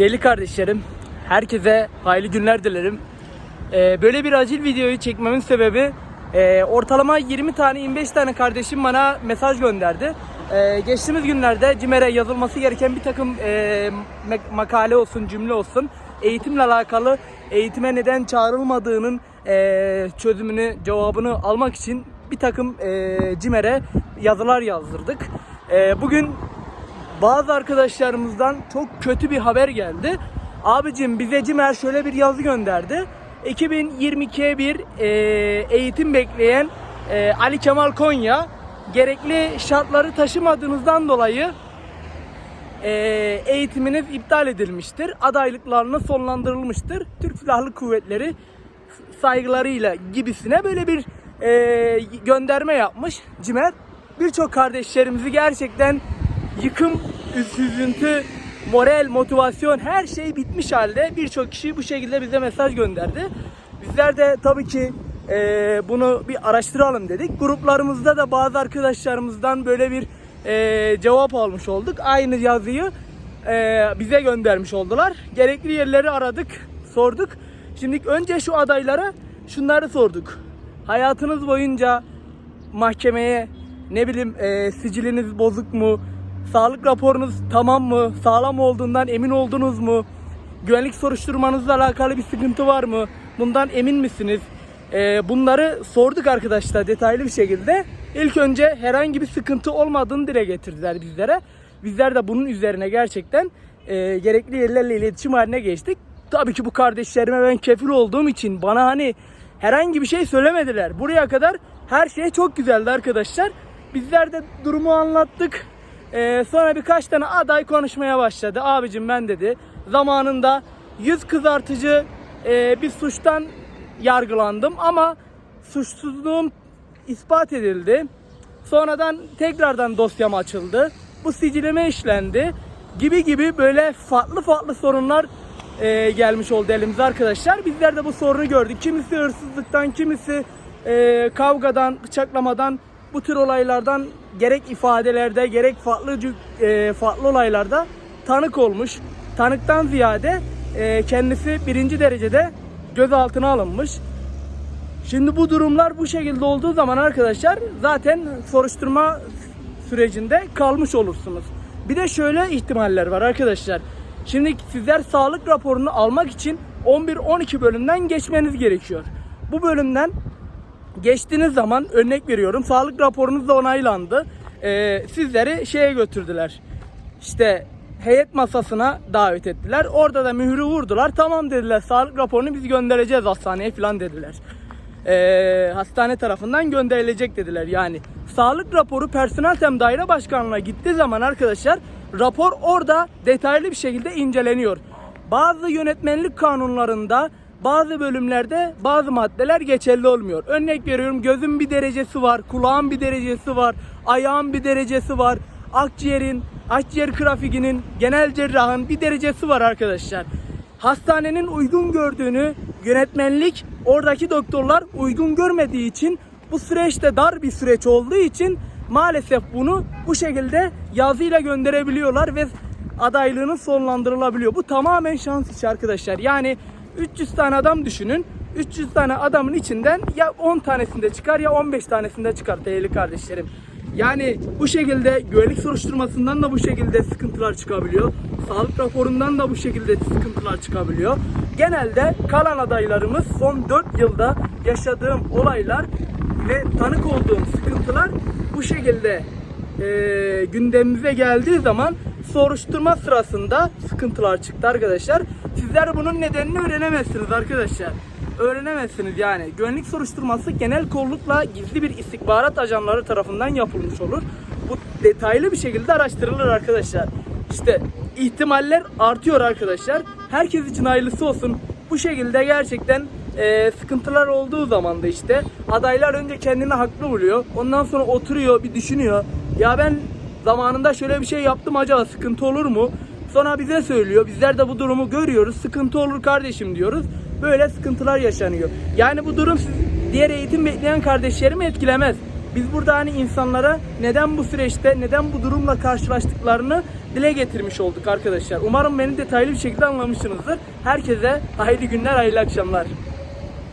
Değerli kardeşlerim, herkese hayırlı günler dilerim. Ee, böyle bir acil videoyu çekmemin sebebi e, ortalama 20 tane 25 tane kardeşim bana mesaj gönderdi. Ee, geçtiğimiz günlerde CİMER'e yazılması gereken bir takım e, makale olsun, cümle olsun eğitimle alakalı eğitime neden çağrılmadığının e, çözümünü, cevabını almak için bir takım e, CİMER'e yazılar yazdırdık. E, bugün bazı arkadaşlarımızdan çok kötü bir haber geldi. Abicim bize Cimer şöyle bir yazı gönderdi. 2022'ye bir e, eğitim bekleyen e, Ali Kemal Konya gerekli şartları taşımadığınızdan dolayı e, eğitiminiz iptal edilmiştir. Adaylıklarınız sonlandırılmıştır. Türk Silahlı Kuvvetleri saygılarıyla gibisine böyle bir e, gönderme yapmış Cimer. Birçok kardeşlerimizi gerçekten yıkım, üzüntü, moral, motivasyon her şey bitmiş halde birçok kişi bu şekilde bize mesaj gönderdi. Bizler de tabii ki e, bunu bir araştıralım dedik. Gruplarımızda da bazı arkadaşlarımızdan böyle bir e, cevap almış olduk. Aynı yazıyı e, bize göndermiş oldular. Gerekli yerleri aradık, sorduk. Şimdi önce şu adaylara şunları sorduk. Hayatınız boyunca mahkemeye ne bileyim e, siciliniz bozuk mu? Sağlık raporunuz tamam mı? Sağlam olduğundan emin oldunuz mu? Güvenlik soruşturmanızla alakalı bir sıkıntı var mı? Bundan emin misiniz? E, bunları sorduk arkadaşlar detaylı bir şekilde. İlk önce herhangi bir sıkıntı olmadığını dile getirdiler bizlere. Bizler de bunun üzerine gerçekten e, gerekli yerlerle iletişim haline geçtik. Tabii ki bu kardeşlerime ben kefil olduğum için bana hani herhangi bir şey söylemediler. Buraya kadar her şey çok güzeldi arkadaşlar. Bizler de durumu anlattık. Ee, sonra birkaç tane aday konuşmaya başladı. Abicim ben dedi. Zamanında yüz kızartıcı e, bir suçtan yargılandım ama suçsuzluğum ispat edildi. Sonradan tekrardan dosyam açıldı. Bu sicilime işlendi. Gibi gibi böyle farklı farklı sorunlar e, gelmiş oldu elimize arkadaşlar. Bizler de bu sorunu gördük. Kimisi hırsızlıktan, kimisi e, kavgadan, bıçaklamadan bu tür olaylardan gerek ifadelerde gerek farklı e, farklı olaylarda tanık olmuş. Tanıktan ziyade e, kendisi birinci derecede gözaltına alınmış. Şimdi bu durumlar bu şekilde olduğu zaman arkadaşlar zaten soruşturma sürecinde kalmış olursunuz. Bir de şöyle ihtimaller var arkadaşlar. Şimdi sizler sağlık raporunu almak için 11-12 bölümden geçmeniz gerekiyor. Bu bölümden geçtiğiniz zaman örnek veriyorum sağlık raporunuz da onaylandı. Ee, sizleri şeye götürdüler. İşte heyet masasına davet ettiler. Orada da mührü vurdular. Tamam dediler sağlık raporunu biz göndereceğiz hastaneye falan dediler. Ee, hastane tarafından gönderilecek dediler. Yani sağlık raporu personel tem daire başkanlığına gittiği zaman arkadaşlar rapor orada detaylı bir şekilde inceleniyor. Bazı yönetmenlik kanunlarında bazı bölümlerde bazı maddeler geçerli olmuyor. Örnek veriyorum gözün bir derecesi var, kulağın bir derecesi var, ayağın bir derecesi var, akciğerin, akciğer grafikinin, genel cerrahın bir derecesi var arkadaşlar. Hastanenin uygun gördüğünü yönetmenlik oradaki doktorlar uygun görmediği için bu süreçte dar bir süreç olduğu için maalesef bunu bu şekilde yazıyla gönderebiliyorlar ve adaylığının sonlandırılabiliyor. Bu tamamen şans işi arkadaşlar. Yani 300 tane adam düşünün. 300 tane adamın içinden ya 10 tanesinde çıkar ya 15 tanesinde çıkar değerli kardeşlerim. Yani bu şekilde güvenlik soruşturmasından da bu şekilde sıkıntılar çıkabiliyor. Sağlık raporundan da bu şekilde sıkıntılar çıkabiliyor. Genelde kalan adaylarımız son 4 yılda yaşadığım olaylar ve tanık olduğum sıkıntılar bu şekilde e, gündemimize geldiği zaman soruşturma sırasında sıkıntılar çıktı arkadaşlar. Sizler bunun nedenini öğrenemezsiniz arkadaşlar. Öğrenemezsiniz yani. Güvenlik soruşturması genel kollukla gizli bir istihbarat ajanları tarafından yapılmış olur. Bu detaylı bir şekilde araştırılır arkadaşlar. İşte ihtimaller artıyor arkadaşlar. Herkes için hayırlısı olsun. Bu şekilde gerçekten e, sıkıntılar olduğu zaman da işte adaylar önce kendini haklı buluyor. Ondan sonra oturuyor bir düşünüyor. Ya ben zamanında şöyle bir şey yaptım acaba sıkıntı olur mu? Sonra bize söylüyor. Bizler de bu durumu görüyoruz. Sıkıntı olur kardeşim diyoruz. Böyle sıkıntılar yaşanıyor. Yani bu durum diğer eğitim bekleyen kardeşlerimi etkilemez. Biz burada hani insanlara neden bu süreçte, neden bu durumla karşılaştıklarını dile getirmiş olduk arkadaşlar. Umarım beni detaylı bir şekilde anlamışsınızdır. Herkese hayırlı günler, hayırlı akşamlar.